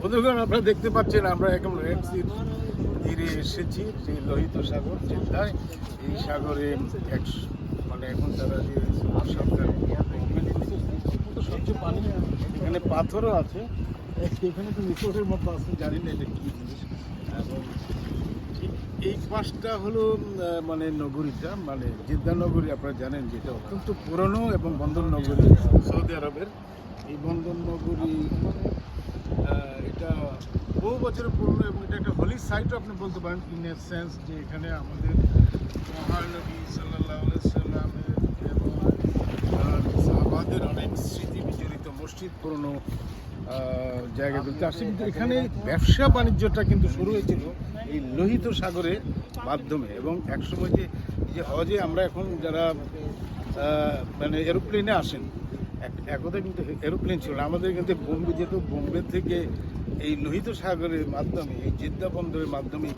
বন্ধুগণ আপনারা দেখতে পাচ্ছেন আমরা এখন রেড সির তীরে এসেছি যে লোহিত সাগর জেদ্দায় এই সাগরে এক মানে এখন তারা যে সরকার স্বচ্ছ পানি এখানে পাথরও আছে। এখানে তো মিশরের মতো আছে জানি না এটা কি জিনিস। এবং এই- এই পাশটা হলো মানে নগরীটা মানে জেদ্দা নগরী আপনারা জানেন যেটা অত্যন্ত পুরনো এবং বন্দর নগরী সৌদি আরবের। এই বন্দর নগরী বহু বছরের পুরনো এবং এটা একটা হোলি সাইটও আপনি বলতে পারেন ইন এ সেন্স যে এখানে আমাদের মহানবী সাল্লামের এবং অনেক স্মৃতি বিজড়িত মসজিদ পুরনো জায়গা জায়গাগুলিতে আসছে কিন্তু এখানে ব্যবসা বাণিজ্যটা কিন্তু শুরু হয়েছিল এই লোহিত সাগরের মাধ্যমে এবং একসময় যে যে হজে আমরা এখন যারা মানে এরোপ্লেনে আসেন একদা কিন্তু এরোপ্লেন ছিল। আমাদের কিন্তু বোম্বে যেহেতু বোম্বে থেকে এই লোহিত সাগরের মাধ্যমে, এই জেদ্দা বন্দরের মাধ্যমে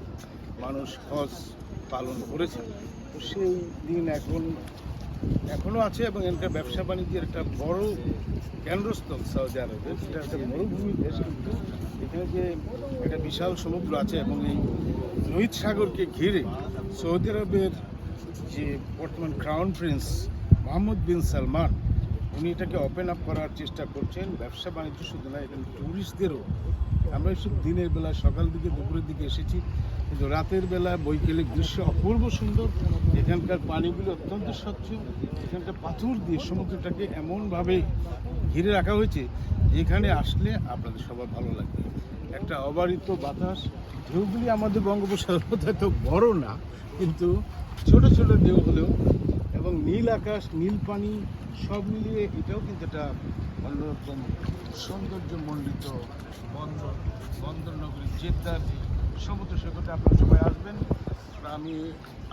মানুষ হজ পালন করেছে। তো সেই দিন এখন এখনও আছে এবং এখানকার ব্যবসা বাণিজ্যের একটা বড় কেন্দ্রস্থল সৌদি আরবের সেটা একটা মরুভূমি দেশ কিন্তু। এখানে যে একটা বিশাল সমুদ্র আছে এবং এই লোহিত সাগরকে ঘিরে সৌদি আরবের যে বর্তমান crown prince Mohammed bin Salman উনি এটাকে ওপেন আপ করার চেষ্টা করছেন। ব্যবসা বাণিজ্য শুধু না এখানে ট্যুরিস্টদেরও আমরা এসব দিনের বেলা, সকাল দিকে, দুপুরের দিকে এসেছি। কিন্তু রাতের বেলা বৈকালিক দৃশ্য অপূর্ব সুন্দর। এখানকার পানিগুলি অত্যন্ত স্বচ্ছ। এখানকার পাথর দিয়ে সমুদ্রটাকে এমনভাবে ঘিরে রাখা হয়েছে, যেখানে আসলে আপনাদের সবার ভালো লাগবে। একটা অবারিত বাতাস। ঢেউগুলি আমাদের বঙ্গোপসাগর এত বড় না, কিন্তু ছোট ছোট ঢেউ হলেও এবং নীল আকাশ, নীল পানি সব মিলিয়ে এটাও কিন্তু একটা অন্যরকম সৌন্দর্যমণ্ডিত বন্দর বন্দর নগরী জেদ্দার সমুদ্র সৈকতে আপনারা সবাই আসবেন। আমি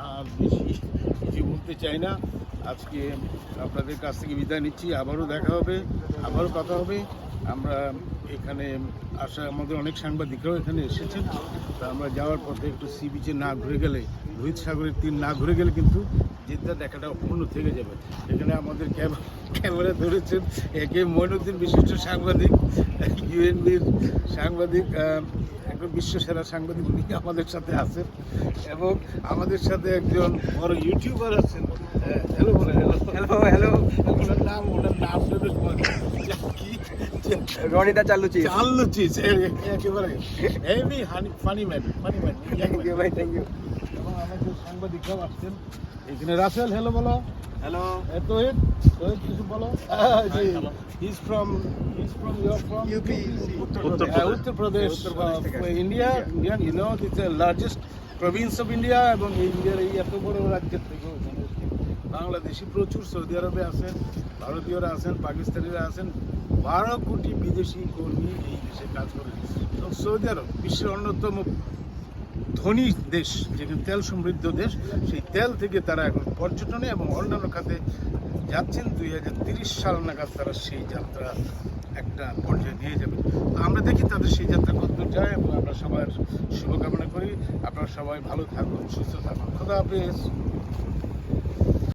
আর বেশি কিছু বলতে চাই না। আজকে আপনাদের কাছ থেকে বিদায় নিচ্ছি। আবারও দেখা হবে, আবারও কথা হবে। আমরা এখানে আসা, আমাদের অনেক সাংবাদিকরাও এখানে এসেছেন। তা আমরা যাওয়ার পথে একটু সি বিচে না ঘুরে গেলে, রোহিত সাগরের তীর না ঘুরে গেলে কিন্তু জেদ্দা দেখাটা অপূর্ণ থেকে যাবে। এখানে আমাদের ক্যামেরা ধরেছেন একে মইনুদ্দিন বিশিষ্ট সাংবাদিক ইউএনবির সাংবাদিক একজন বিশ্বসেরা সাংবাদিক উনি আমাদের সাথে আছেন। এবং আমাদের সাথে একজন বড় ইউটিউবার আছেন। হ্যালো বলে হ্যালো হ্যালো হ্যালো ওনার নাম ওনার নাম কি রনিদা চালুচি চাল্লু চিজ একেবারে heavy honey funny man funny man thank you ভাই থ্যাংক ইউ এবং আমাদের সাংবাদিকরাও আসছেন। এখানে রাসেল হ্যালো বলো। হ্যালো এ তোহিদ তোহিদ কিছু বলো। He's from he's from you're from UP Uttar Uttar Pradesh India Indian you know this largest province of India এবং ইন্ডিয়ার এই এত বড় রাজ্যের মানুষকে বাংলাদেশি প্রচুর সৌদি আরবে আছেন ভারতীয়রা আছেন পাকিস্তানিরা আছেন। বারো কোটি বিদেশি কর্মী এই দেশে কাজ করেন সৌদি আরব বিশ্বের অন্যতম ধনী দেশ যেখানে তেল সমৃদ্ধ দেশ, সেই তেল থেকে তারা এখন পর্যটনে এবং অন্যান্য খাতে যাচ্ছেন। দুই হাজার তিরিশ সাল নাগাদ তারা সেই যাত্রা একটা পর্যায়ে নিয়ে যাবে। তো আমরা দেখি তাদের সেই যাত্রা কতদূর যায় এবং আমরা সবার শুভকামনা করি। আপনারা সবাই ভালো থাকুন, সুস্থ থাকুন। খোদা হাফেজ।